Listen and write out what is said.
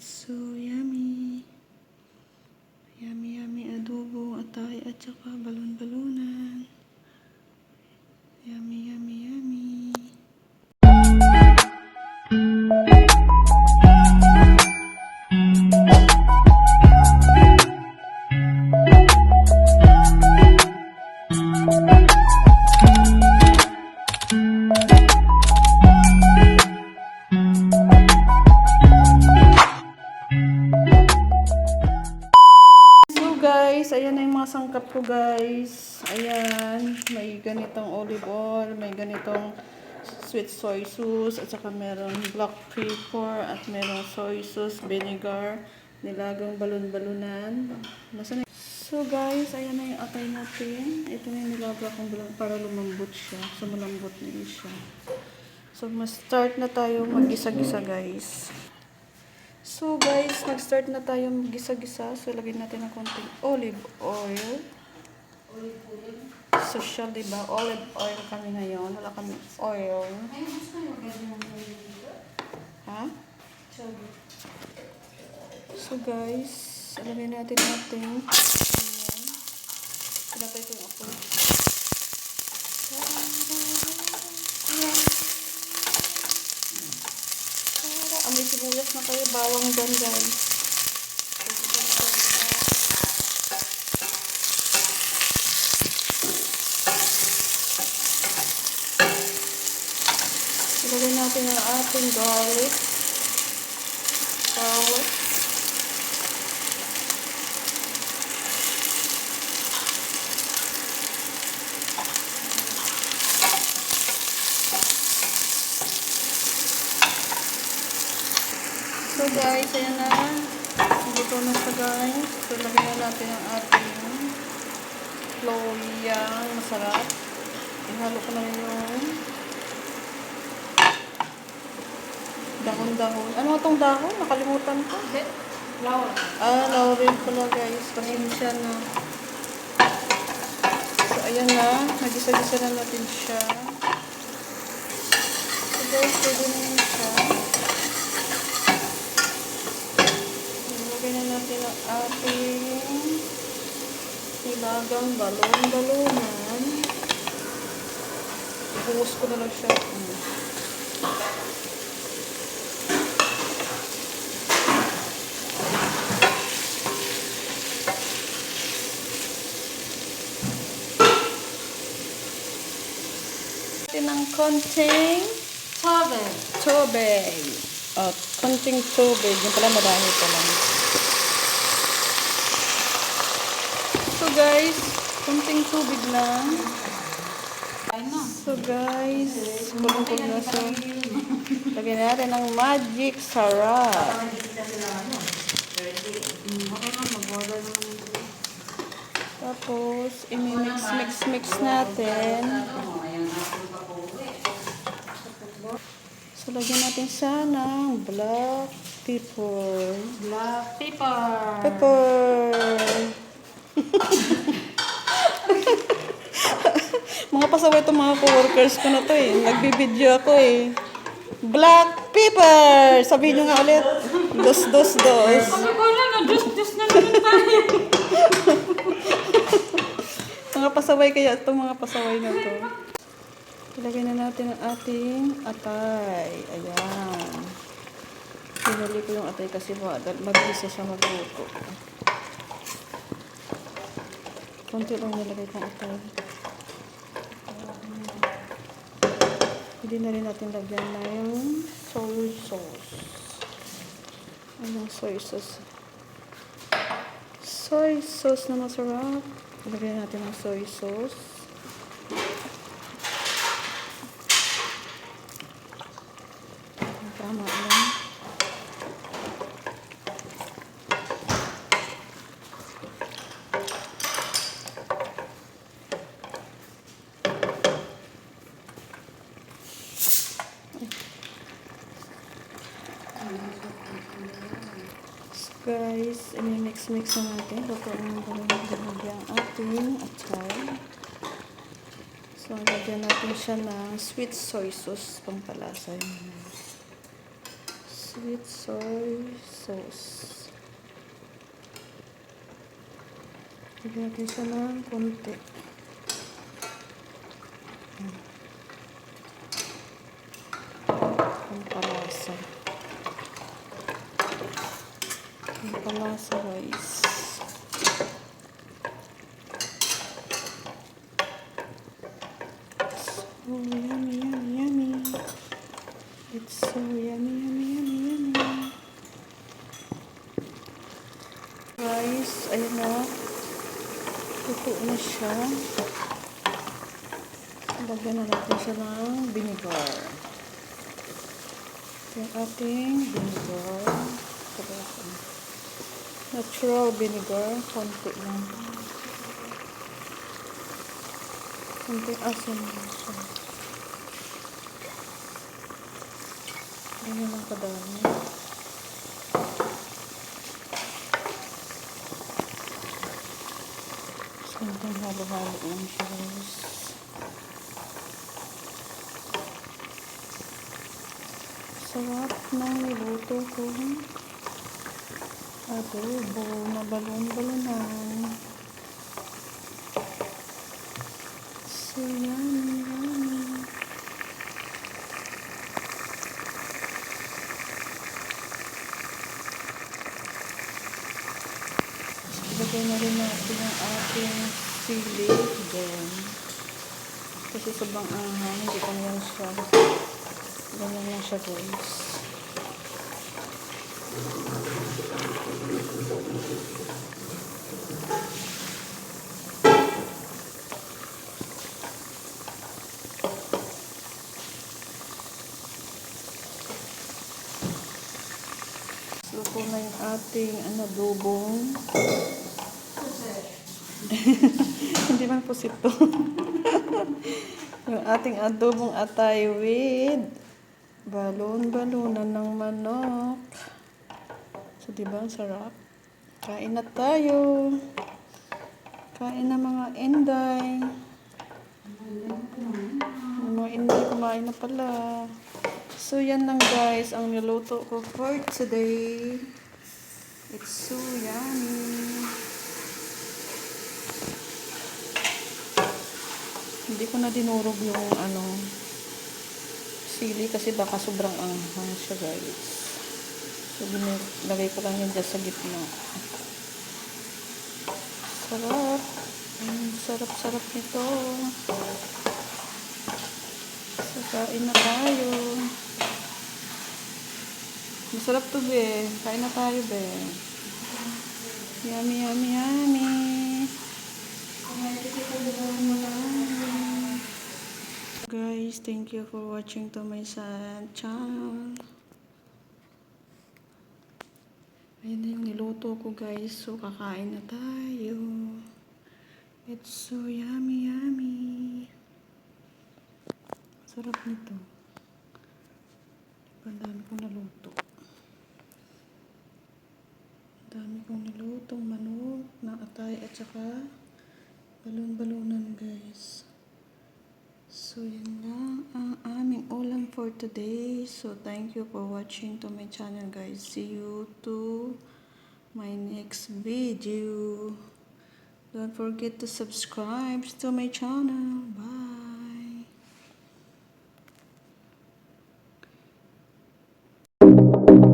So, ayan na yung mga sangkap ko guys. Ayan, may ganitong olive oil, may ganitong sweet soy sauce, at saka meron black pepper, at meron soy sauce, vinegar, nilagang balon-balunan. So guys, ayan na yung atay natin. Ito na yung nilagay kong balon para lumambot siya. So malambot na siya. So mas-start na tayo mag-gisa-gisa guys. So guys, mag-start na tayo gisa-gisa. So lagyan natin ng konting olive oil. Social, di ba? Olive oil kami ngayon. Wala kami oil. Ha? So guys, lagyan natin natin. Ayan. Pinatay ko yung apoy. Para amoy sibuyas na kayo. Bawang dyan guys. Ilagay natin ang ating garlic. Garlic. Guys, ayan na. Dito na siya guys. So lagyan na natin ang ating floyang masarap. Ihalo ko na rin yung dahon-dahon. Ano itong dahon? Nakalimutan ko. Flour. Ah, laurel pala guys. Pasensya na. So ayan na. Nagisa-gisa na natin siya. So guys, pwede na yun siya. Ilagay na natin ang ating nilagang balon-balonan. Ibuhos ko na lang siya. Natin ng konting Tubig. tubig. At konting tubig. Yung pala marami pa lang. Guys, konting tubig lang. So guys, bulong na so. Lagyan natin ng magic sarap. Tapos, imi-mix, mix, mix natin. So, lagyan natin siya ng black pepper. Black pepper. Pepper! Mga pasaway itong mga co-workers ko na to eh. Nagbibideo ako eh. Black pepper! Sabihin nyo nga ulit. Dos, dos, dos. Ko na, na-dus-dus na naman tayo. Mga pasaway kaya itong mga pasaway na to. Ilagay na natin ang ating atay. Ayan. Pinuli ko yung atay kasi mag- mag-isa siya magluto. Konti lang nilagay kong atay. Pwede na rin natin lagyan na yung soy sauce. Anong soy sauce? Soy sauce na masarap. Ilagay natin ang soy sauce. Tama lang. So guys, i-mix-mix na natin. Luto ng balong ang ating atay. So, lagyan natin siya ng sweet soy sauce pampalasa. Sweet soy sauce. Lagyan natin siya ng konti. Ang palasa. Palasa guys. So yummy, yummy, yummy. It's so yummy, yummy, yummy, yummy. Guys, ayun na. Luto na siya. Lagyan na natin siya ng vinegar. Yung ating vinegar. Natural vinegar. Konti lang. Konti asin siya. Ganyan lang kadami. Sampai halo-halo lang siya guys. Sarap ng niluto ko. Adobo na balon-balonan. So yummy, yummy. Ilagay na rin natin ang ating sili dyan. Kasi sobrang anghang, hindi ko lang siya. Ganyan lang siya guys. Luto na yung ating ano, dubong. Hindi man po sito. yung ating adobong atay with balon-balonan ng manok. So, di ba? Sarap. Kain na tayo. Kain na mga inday. Yung mga inday kumain na pala. So, yan lang guys ang niluto ko for today. It's so yummy. Hindi ko na dinurog yung ano sili kasi baka sobrang anghang siya guys. So, lagay ko lang yun dyan sa gitna. Sarap. Mm, sarap-sarap nito. So, kain na tayo. Masarap to, be. Kain na tayo, be. Yummy, yummy, yummy. Guys, thank you for watching to my channel. Ayan na yung niluto ko, guys. So, kakain na tayo. It's so yummy, yummy. Sarap nito. Diba, ang dami kong naluto. Ang dami kong nilutong manok na at saka balon-balonan guys. So yun lang today. So thank you for watching to my channel guys. See you to my next video. Don't forget to subscribe to my channel. Bye.